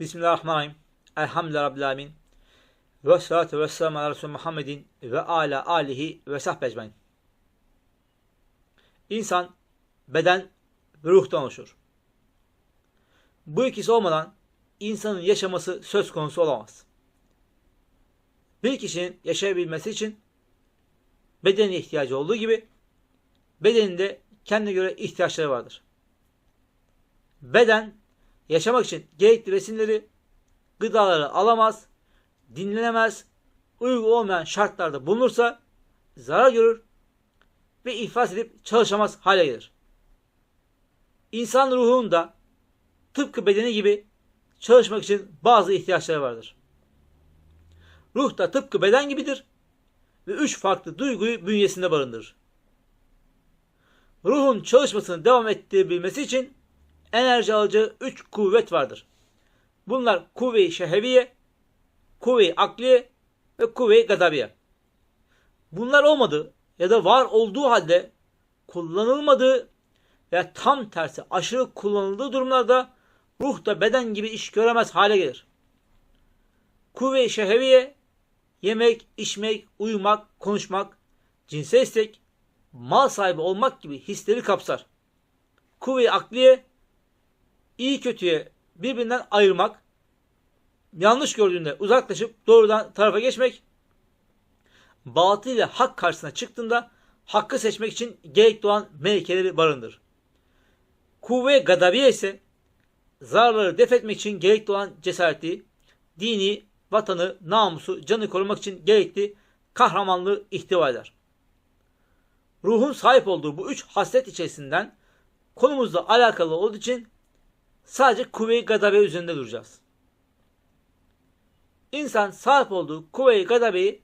Bismillahirrahmanirrahim. Elhamdülillahi Rabbil Alemin. Ve salatu ve selamu ala Resulü Muhammedin ve ala alihi ve sahbe. İnsan beden ve ruhtan oluşur. Bu ikisi olmadan insanın yaşaması söz konusu olamaz. Bir kişinin yaşayabilmesi için bedene ihtiyacı olduğu gibi bedeninde kendine göre ihtiyaçları vardır. Beden yaşamak için gerekli besinleri, gıdaları alamaz, dinlenemez, uygun olmayan şartlarda bulunursa zarar görür ve iflas edip çalışamaz hale gelir. İnsan ruhunun da tıpkı bedeni gibi çalışmak için bazı ihtiyaçları vardır. Ruh da tıpkı beden gibidir ve üç farklı duyguyu bünyesinde barındırır. Ruhun çalışmasını devam ettirebilmesi için enerji alacağı üç kuvvet vardır. Bunlar kuvve-i şeheviye, kuvve-i akliye ve kuvve-i gadabiye. Bunlar olmadığı ya da var olduğu halde kullanılmadığı ve tam tersi aşırı kullanıldığı durumlarda ruh da beden gibi iş göremez hale gelir. Kuvve-i şeheviye yemek, içmek, uyumak, konuşmak, cinsel istek, mal sahibi olmak gibi hisleri kapsar. Kuvve-i akliye iyi kötüye birbirinden ayırmak, yanlış gördüğünde uzaklaşıp doğrudan tarafa geçmek, batıl ile hak karşısına çıktığında hakkı seçmek için gerekli olan melekeleri barındır. Kuvve gadabiye ise zararları def etmek için gerekli olan cesareti, dini, vatanı, namusu, canı korumak için gerekli kahramanlığı ihtiva eder. Ruhun sahip olduğu bu üç haslet içerisinden konumuzla alakalı olduğu için sadece kuvve-i gadabe üzerinde duracağız. İnsan sahip olduğu kuvve-i gadabeyi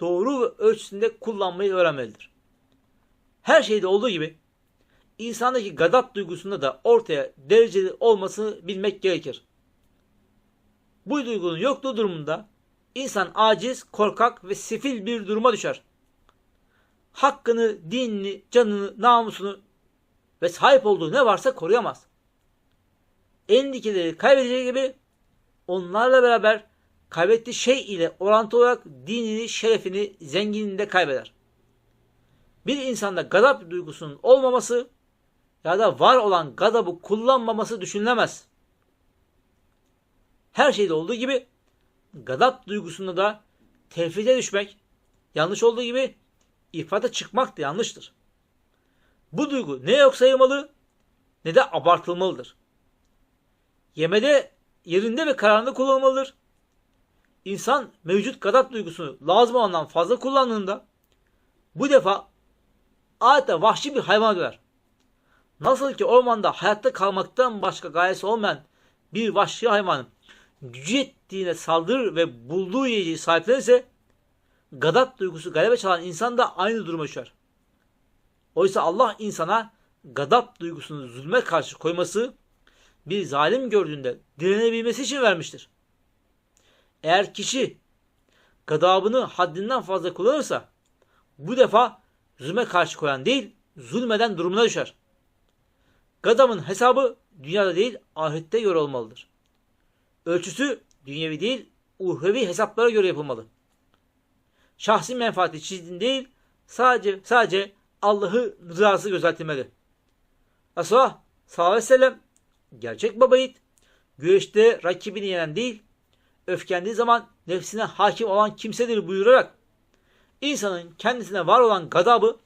doğru ve ölçüsünde kullanmayı öğrenmelidir. Her şeyde olduğu gibi insandaki gadap duygusunda da ortaya dereceli olmasını bilmek gerekir. Bu duygunun yokluğu durumunda insan aciz, korkak ve sefil bir duruma düşer. Hakkını, dinini, canını, namusunu ve sahip olduğu ne varsa koruyamaz. Endikeleri kaybedeceği gibi onlarla beraber kaybettiği şey ile orantı olarak dinini, şerefini, zenginliğini de kaybeder. Bir insanda gadap duygusunun olmaması ya da var olan gadabı kullanmaması düşünülemez. Her şeyde olduğu gibi gadap duygusunda da tefrite düşmek, yanlış olduğu gibi ifrata çıkmak da yanlıştır. Bu duygu ne yok sayılmalı ne de abartılmalıdır. Yemede yerinde ve kararında kullanılmalıdır. İnsan mevcut gadap duygusunu lazım olandan fazla kullandığında bu defa adeta vahşi bir hayvan döner. Nasıl ki ormanda hayatta kalmaktan başka gayesi olmayan bir vahşi hayvanın gücü yettiğine saldırır ve bulduğu yiyeceği sahiplenirse gadap duygusu galebe çalan insan da aynı duruma düşer. Oysa Allah insana gadap duygusunu zulme karşı koyması bir zalim gördüğünde direnebilmesi için vermiştir. Eğer kişi gadabını haddinden fazla kullanırsa bu defa zulme karşı koyan değil zulmeden durumuna düşer. Gadabın hesabı dünyada değil ahirette göre olmalıdır. Ölçüsü dünyevi değil uhrevi hesaplara göre yapılmalı. Şahsi menfaati çizdiğin değil sadece sadece Allah'ı rızası gözetilmeli. Resulullah sallallahu aleyhi ve sellem gerçek baba yiğit güreşte rakibini yenen değil öfkendiği zaman nefsine hakim olan kimsedir buyurarak insanın kendisine var olan gadabı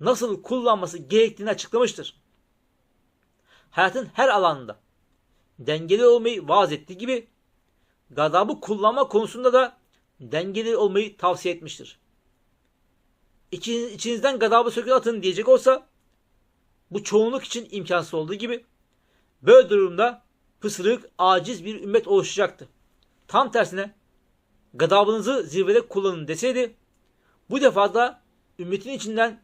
nasıl kullanması gerektiğini açıklamıştır. Hayatın her alanında dengeli olmayı vaaz ettiği gibi gadabı kullanma konusunda da dengeli olmayı tavsiye etmiştir. İçinizden gadabı sökün atın diyecek olsa bu çoğunluk için imkansız olduğu gibi böyle durumda pısırık, aciz bir ümmet oluşacaktı. Tam tersine gadabınızı zirvede kullanın deseydi bu defa da ümmetin içinden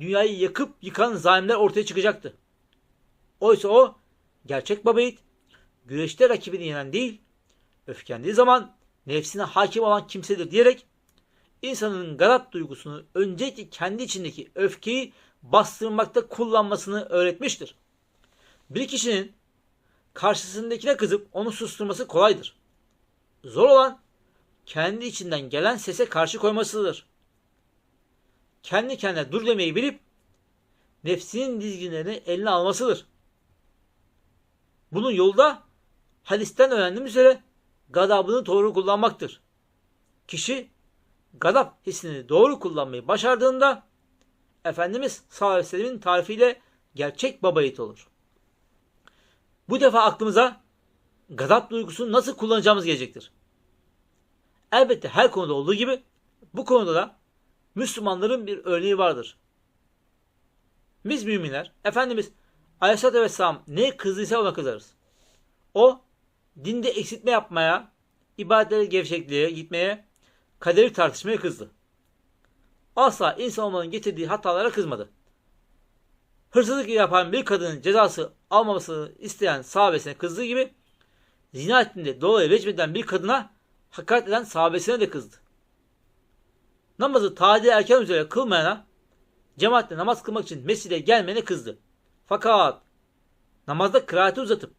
dünyayı yakıp yıkan zalimler ortaya çıkacaktı. Oysa o gerçek baba yiğit güreşte rakibini yenen değil, öfkendiği zaman nefsine hakim olan kimsedir diyerek insanın garat duygusunu öncelikle kendi içindeki öfkeyi bastırmakta kullanmasını öğretmiştir. Bir kişinin karşısındakine kızıp onu susturması kolaydır. Zor olan kendi içinden gelen sese karşı koymasıdır. Kendi kendine dur demeyi bilip nefsinin dizginlerini eline almasıdır. Bunun yolu da hadisten öğrendiğimiz üzere gadabını doğru kullanmaktır. Kişi gadap hissini doğru kullanmayı başardığında Efendimiz sallallahu aleyhi ve sellemin tarifiyle gerçek baba yiğit olur. Bu defa aklımıza gadap duygusunu nasıl kullanacağımız gelecektir. Elbette her konuda olduğu gibi bu konuda da Müslümanların bir örneği vardır. Biz müminler, Efendimiz Aleyhisselatü Vesselam ne kızdıysa ona kızarız. O, dinde eksiltme yapmaya, ibadetlere gevşekliğe gitmeye, kaderi tartışmaya kızdı. Asla insan olmanın getirdiği hatalara kızmadı. Hırsızlık yapan bir kadının cezası almamasını isteyen sahabesine kızdığı gibi, zina ettiğinde dolayı vecmeden bir kadına hakaret eden sahabesine de kızdı. Namazı tadil erken üzere kılmayana, cemaatle namaz kılmak için mescide gelmene kızdı. Fakat namazda kıraati uzatıp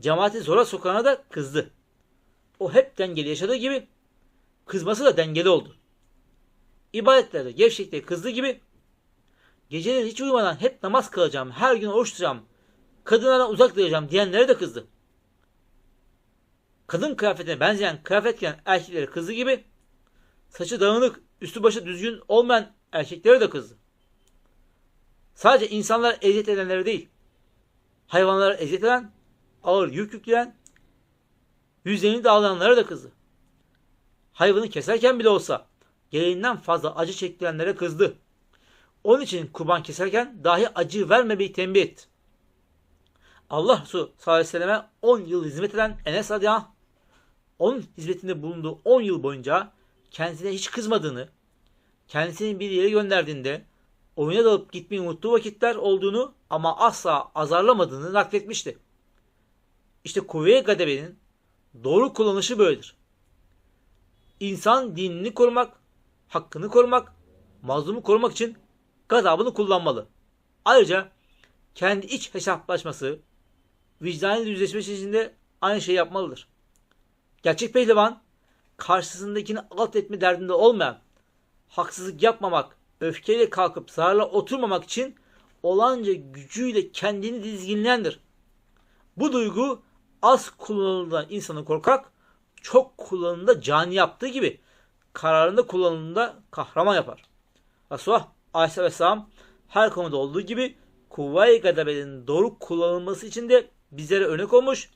cemaati zora sokana da kızdı. O hep dengeli yaşadığı gibi kızması da dengeli oldu. İbadetlerde gevşekliğe kızdığı gibi geceleri hiç uyumadan hep namaz kılacağım, her gün oruç tutacağım, kadınlardan uzak duracağım diyenlere de kızdı. Kadın kıyafetine benzeyen kıyafet giyen erkeklere kızdı gibi saçı dağınık, üstü başı düzgün olmayan erkeklere de kızdı. Sadece insanlar eziyet edenlere değil, hayvanlara eziyet eden, ağır yük yükleyen, yüzlerini dağlayanlara da kızdı. Hayvanı keserken bile olsa gereğinden fazla acı çektirenlere kızdı. Onun için kurban keserken dahi acı vermemeyi tembih etti. Allah Resulü sallallahu aleyhi ve selleme 10 yıl hizmet eden Enes Radıyallahu onun hizmetinde bulunduğu 10 yıl boyunca kendisine hiç kızmadığını, kendisini bir yere gönderdiğinde oyuna dalıp gitmeyi unuttuğu vakitler olduğunu ama asla azarlamadığını nakletmişti. İşte kuvve-i gadebenin doğru kullanışı böyledir. İnsan dinini korumak, hakkını korumak, mazlumu korumak için gazabını kullanmalı. Ayrıca kendi iç hesaplaşması, vicdanıyla yüzleşmesi için de aynı şeyi yapmalıdır. Gerçek pehlivan, karşısındakini alt etme derdinde olmayan, haksızlık yapmamak, öfkeyle kalkıp zararla oturmamak için olanca gücüyle kendini dizginleyendir. Bu duygu az kullanıldığında insanı korkak, çok kullanıldığında cani yaptığı gibi kararında kullanıldığında kahraman yapar. Resulullah Aleyhisselam her konuda olduğu gibi kuvve-i doğru kullanılması için de bizlere örnek olmuş,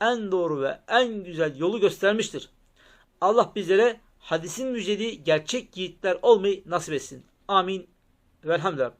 en doğru ve en güzel yolu göstermiştir. Allah bizlere hadisin müjdeli gerçek yiğitler olmayı nasip etsin. Amin. Velhamdülillah.